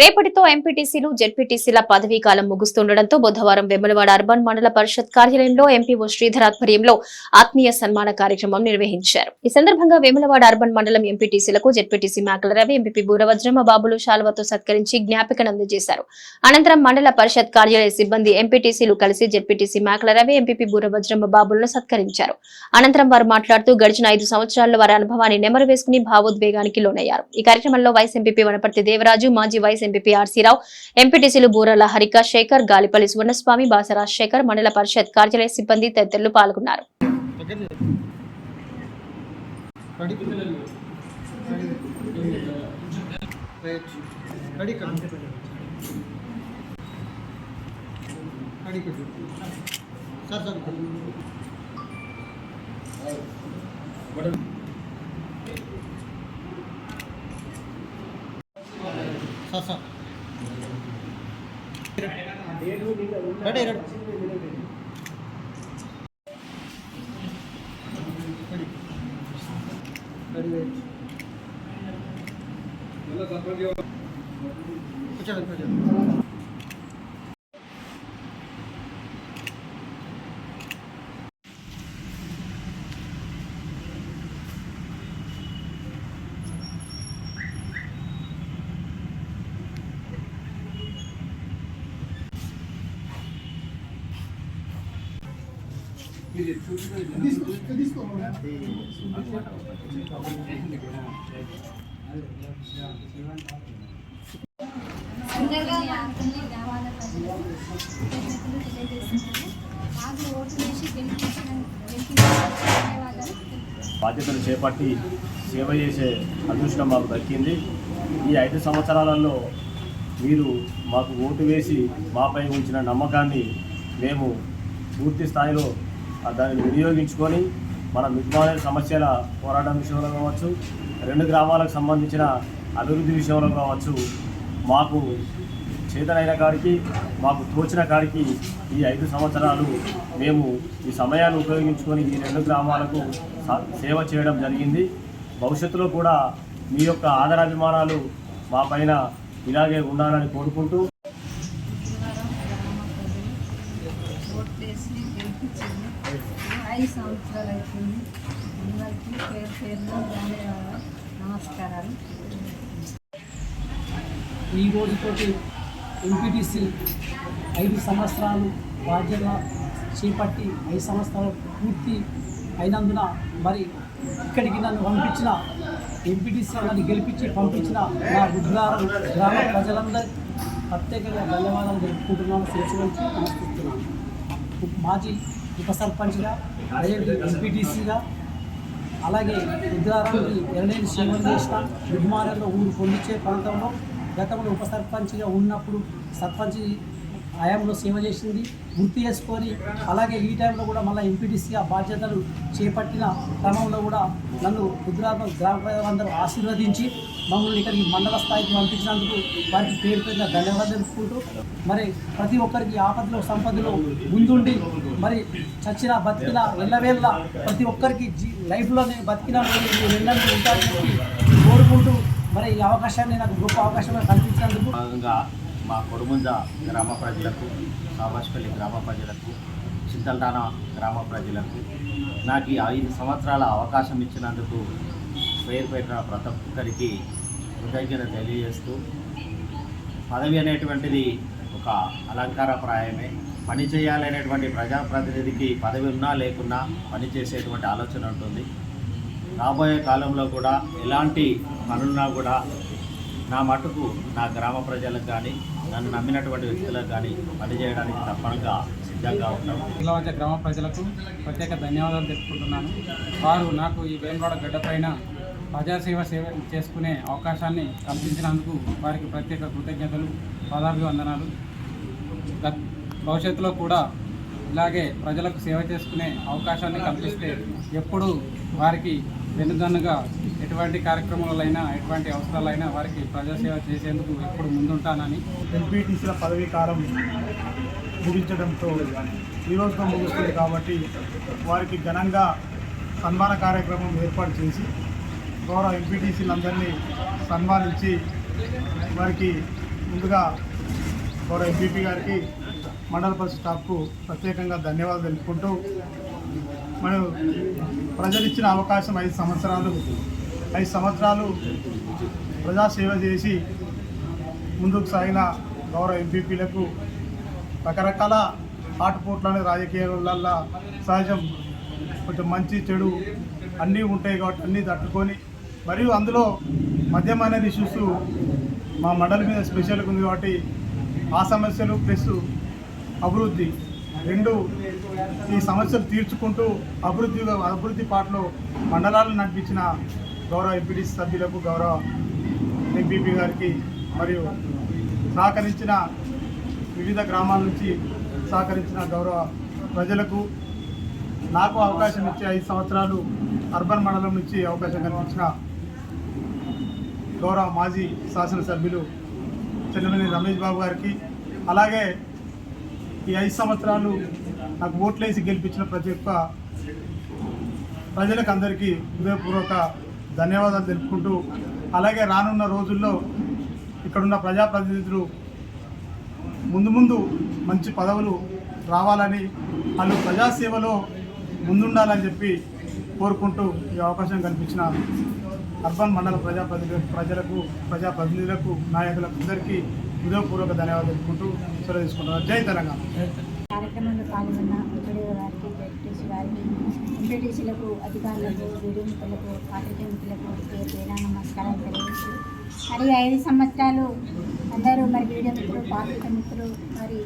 రేపటితో ఎంపీటీసీలు జెడ్పీటీసీల పదవీ కాలం ముగుస్తుండటంతో బుధవారం వెములవాడ అర్బన్ మండల పరిషత్ కార్యాలయంలో ఎంపీఓ శ్రీధర్ ఆధ్వర్యంలో ఆత్మీయ సన్మాన కార్యక్రమం నిర్వహించారు. ఈ సందర్భంగా వేములవాడ అర్బన్ మండలం ఎంపీటీసీలకు జెడ్పీటీసీ మేకల రవి ఎంపీ బూరవజ్రమ బాబులు శాల్వతో సత్కరించి జ్ఞాపికను అందజేశారు. అనంతరం మండల పరిషత్ కార్యాలయ సిబ్బంది ఎంపీటీసీలు కలిసి జెడ్పీటీసీ మేకల రవి ఎంపీ బూరవజ్రమ బాబులను సత్కరించారు. అనంతరం వారు మాట్లాడుతూ గడిచిన ఐదు సంవత్సరాల్లో వారి అనుభవాన్ని నెమరు వేసుకుని భావోద్వేగానికి లోనయ్యారు. ఈ కార్యక్రమంలో వైస్ ఎంపీ వనపర్తి దేవరాజు మాజీ వైస్ ఎంపీ ఆర్సీరావు ఎంపీటీసీలు బూరల హరిక శేఖర్ గాలిపల్లి సువర్ణస్వామి బాసరాజ్ శేఖర్ మండల పరిషత్ కార్యాలయ సిబ్బంది తదితరులు పాల్గొన్నారు. Sir sir sir sir ready ready ready ready wait కూర్చోండి కూర్చోండి గ్రామాల ప్రజలు తెలియజేస్తున్నాను నాకు ఓటు వేసి గెలిపించిన ధన్యవాదాలు బాధ్యతలు చేపట్టి సేవ చేసే అదృష్టం మాకు దక్కింది. ఈ ఐదు సంవత్సరాలలో మీరు మాకు ఓటు వేసి మాపై ఉంచిన నమ్మకాన్ని మేము పూర్తి స్థాయిలో దానిని వినియోగించుకొని మన మిగ్మాలయ సమస్యల పోరాటం విషయంలో కావచ్చు రెండు గ్రామాలకు సంబంధించిన అభివృద్ధి విషయంలో కావచ్చు మాకు చేతనైన కాడికి మాకు తోచిన కాడికి ఈ ఐదు సంవత్సరాలు మేము ఈ సమయాన్ని ఉపయోగించుకొని ఈ రెండు గ్రామాలకు సేవ చేయడం జరిగింది. భవిష్యత్తులో కూడా మీ యొక్క ఆదరాభిమానాలు మా పైన ఇలాగే ఉండాలని కోరుకుంటూ శుక్రవారం గ్రామ ప్రజలు ఓటు వేసి గెలిపించింది ఐదు సంవత్సరాలు అవుతుంది అందరికీ పేరు పేరున ధన్యవాదాలు. నమస్కారాలు. ఈ రోజుతోటి ఎంపీటీసీ ఐదు సంవత్సరాలు బాధ్యత చేపట్టి ఐదు సంవత్సరాలు పూర్తి అయినందున మరి ఇక్కడికి నన్ను పంపించిన ఎంపీటీసీ నన్ను గెలిపించి పంపించిన నా బుద్ధులారం గ్రామ ప్రజలందరికీ ప్రత్యేకంగా ధన్యవాదాలు తెలుపుకుంటున్నాను. శిరస్సు నమస్కరిస్తున్నాను. మాజీ ఉప సర్పంచ్గా ప్రజెంట్ ఎంపీటీసీగా అలాగే రుద్రారానికి ఎరలేని సేవలు చేసిన విగ్మారంలో ఊరు పొందించే ప్రాంతంలో గతంలో ఉప సర్పంచ్గా ఉన్నప్పుడు సర్పంచ్ హయాంలో సేవ చేసింది. గుర్తు చేసుకొని అలాగే ఈ టైంలో కూడా మళ్ళీ ఎంపీటీసీగా బాధ్యతలు చేపట్టిన క్రమంలో కూడా నన్ను రుద్రాత్మ గ్రామ ప్రజలందరూ ఆశీర్వదించి మమ్మల్ని ఇక్కడికి మండల స్థాయికి పంపించినందుకు వారికి పేరు పేరున ధన్యవాదాలు తెలుపుకుంటూ మరి ప్రతి ఒక్కరికి ఆపదలో సంపదలో ముందుండి మరి చచ్చిన బతికిన వెళ్ళవేళ్ళ ప్రతి ఒక్కరికి జీ లైఫ్లో నేను బతికిన వెళ్ళని ఉంటాను చెప్పి కోరుకుంటూ మరి ఈ అవకాశాన్ని నాకు గొప్ప అవకాశంగా కల్పించినందుకు. భాగంగా మా కొడుముంద గ్రామ ప్రజలకు సాబాష్పల్లి గ్రామ ప్రజలకు చింతల్దాన గ్రామ ప్రజలకు నాకు ఈ ఐదు సంవత్సరాల అవకాశం ఇచ్చినందుకు పేరు పెట్టిన ప్రతి ఒక్కరికి కృతజ్ఞత తెలియజేస్తూ పదవి అనేటువంటిది ఒక అలంకారప్రాయమే. పని చేయాలనేటువంటి ప్రజాప్రతినిధికి పదవి ఉన్నా లేకున్నా పని చేసేటువంటి ఆలోచన ఉంటుంది. రాబోయే కాలంలో కూడా ఎలాంటి పనులున్నా కూడా నా మటుకు నా గ్రామ ప్రజలకు కానీ నన్ను నమ్మినటువంటి వ్యక్తులకు కానీ పనిచేయడానికి తప్పనిగా సిద్ధంగా ఉంటాం. వచ్చే గ్రామ ప్రజలకు ప్రత్యేక ధన్యవాదాలు తెలుపుకుంటున్నాను. వారు నాకు ఈ వేమరాడ గడ్డపైన ప్రజాసేవ సేవ చేసుకునే అవకాశాన్ని కల్పించినందుకు వారికి ప్రత్యేక కృతజ్ఞతలు పదాభివందనాలు భవిష్యత్తులో కూడా ఇలాగే ప్రజలకు సేవ చేసుకునే అవకాశాన్ని కల్పిస్తే ఎప్పుడు వారికి వెనుదన్నుగా ఎటువంటి కార్యక్రమాలైనా ఎటువంటి అవసరాలైనా వారికి ప్రజాసేవ చేసేందుకు ఎప్పుడు ముందుంటానని ఎంపీటీసీల పదవీ కాలం ముగించడంతో ఈ రోజుతో ముగుస్తుంది కాబట్టి వారికి ఘనంగా సన్మాన కార్యక్రమం ఏర్పాటు చేసి గౌరవ ఎంపీటీసీలందరినీ సన్మానించి వారికి ముందుగా గౌరవ ఎంపీపీ గారికి మండల పరిషత్ స్టాఫ్కు ప్రత్యేకంగా ధన్యవాదాలు తెలుపుకుంటూ మనం ప్రజలు ఇచ్చిన అవకాశం ఐదు సంవత్సరాలు ఐదు సంవత్సరాలు ప్రజాసేవ చేసి ముందుకు సాగిన గౌరవ ఎంపీపీలకు రకరకాల ఆటుపోట్లని రాజకీయాలల్లో సహజం కొంచెం మంచి చెడు అన్నీ ఉంటాయి కాబట్టి అన్నీ తట్టుకొని మరియు అందులో మద్యం అనేది ఇష్యూస్ మా మండలి మీద స్పెషల్గా ఉంది కాబట్టి ఆ సమస్యలు ప్లస్ అభివృద్ధి రెండు ఈ సమస్యలు తీర్చుకుంటూ అభివృద్ధి అభివృద్ధి పాటలో మండలాలను నడిపించిన గౌరవ ఎంపీడీ సభ్యులకు గౌరవ ఎంపీపీ గారికి మరియు సహకరించిన వివిధ గ్రామాల నుంచి సహకరించిన గౌరవ ప్రజలకు నాకు అవకాశం ఇచ్చే ఐదు సంవత్సరాలు అర్బన్ మండలం నుంచి అవకాశం కల్పించిన గౌరవ మాజీ శాసనసభ్యులు చెన్నమనేని రమేష్ బాబు గారికి అలాగే ఈ ఐదు సంవత్సరాలు నాకు ఓట్లేసి గెలిపించిన ప్రతి ఒక్క ప్రజలకు అందరికీ హృదయపూర్వక ధన్యవాదాలు తెలుపుకుంటూ అలాగే రానున్న రోజుల్లో ఇక్కడున్న ప్రజాప్రతినిధులు ముందు ముందు మంచి పదవులు రావాలని వాళ్ళు ప్రజాసేవలో ముందుండాలని చెప్పి కోరుకుంటూ ఈ అవకాశం కల్పించిన అర్బన్ మండల ప్రజాప్రతినిధులకు ప్రజలకు ప్రజాప్రతినిధులకు నాయకులకు అందరికీ హృదయపూర్వక ధన్యవాదాలు తెలుపుకుంటూ సెలవు తీసుకుంటున్నాను. జై తెలంగాణ. కార్యక్రమంలో పాల్గొన్న ఎంపీడీ గారికి జడ్పీటీసీ గారికి ఎంపీటీసీలకు అధికారులకు వీడియో మిత్రులకు పాత్రికేయ మిత్రులకు పేరు పేరు నమస్కారం తెలియజేస్తూ మరి ఐదు సంవత్సరాలు అందరూ మరి వీడియో మిత్రులు పాత్రిక మిత్రులు మరి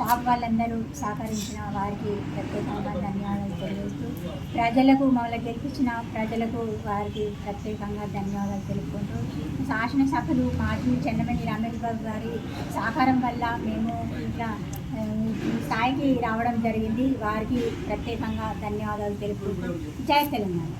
స్టాఫ్ వాళ్ళందరూ సహకరించిన వారికి ప్రత్యేకంగా ధన్యవాదాలు తెలియజేస్తూ ప్రజలకు మమ్మల్ని గెలిపించిన ప్రజలకు వారికి ప్రత్యేకంగా ధన్యవాదాలు తెలుపుకుంటూ శాసన సభలు మాజీ చెన్నమల్లి రమేష్ బాబు గారి సహకారం వల్ల మేము ఇట్లా స్థాయికి రావడం జరిగింది. వారికి ప్రత్యేకంగా ధన్యవాదాలు తెలుపుకుంటూ. జయ తెలంగాణ.